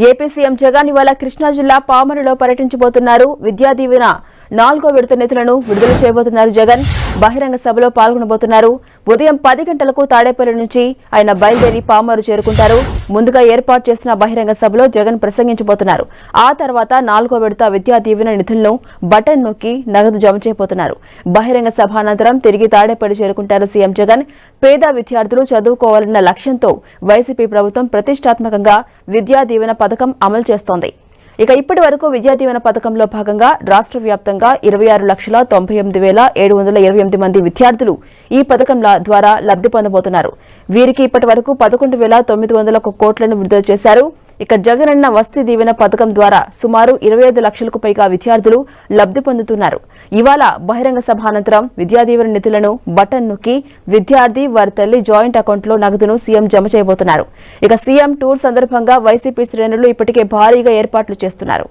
AP CM Jagan ఇవాళ కృష్ణా జిల్లా పామరులో పర్యటించబోతున్నారు. విద్యా దీవెన నాలుగో విడత నిధులను విడుదల చేయబోతున్నారు జగన్. బహిరంగ సభలో పాల్గొనబోతున్నారు. ఉదయం పది గంటలకు తాడేపల్లి నుంచి ఆయన బయలుదేరి పామరు చేరుకుంటారు. ముందుగా ఏర్పాటు చేసిన బహిరంగ సభలో జగన్ ప్రసంగించబోతున్నారు. ఆ తర్వాత నాలుగో విడత విద్యా దీవెన నిధులను బటన్ నొక్కి నగదు జమ చేయబోతున్నారు. బహిరంగ సభ అనంతరం తిరిగి తాడేపల్లి చేరుకుంటారు సీఎం జగన్. పేద విద్యార్థులు చదువుకోవాలన్న లక్ష్యంతో వైసీపీ ప్రభుత్వం ప్రతిష్టాత్మకంగా విద్యా దీవెన పథకం అమలు చేస్తోంది. ఇక ఇప్పటి వరకు విద్యా దీవెన పథకంలో భాగంగా రాష్ట్ర వ్యాప్తంగా ఇరవై ఆరు లక్షల తొంభై ఎనిమిది వేల ఏడు వందల ఇరవై ఎనిమిది మంది విద్యార్థులు ఈ పథకం ద్వారా లబ్ధి పొందబోతున్నారు. వీరికి ఇప్పటి వరకు పదకొండు వేల తొమ్మిది వందల ఒక కోట్లను విడుదల చేశారు. ఇక జగనన్న వస్తీ దీవెన పథకం ద్వారా సుమారు ఇరవై ఐదు లక్షలకు పైగా విద్యార్థులు లబ్ధి పొందుతున్నారు. ఇవాళ బహిరంగ సభ అనంతరం విద్యా దీవెన నిధులను బటన్ నొక్కి విద్యార్థి వారి తల్లి జాయింట్ అకౌంట్లో నగదును సీఎం జమ చేయబోతున్నారు. ఇక సీఎం టూర్ సందర్భంగా వైసీపీ శ్రేణులు ఇప్పటికే భారీగా ఏర్పాట్లు చేస్తున్నారు.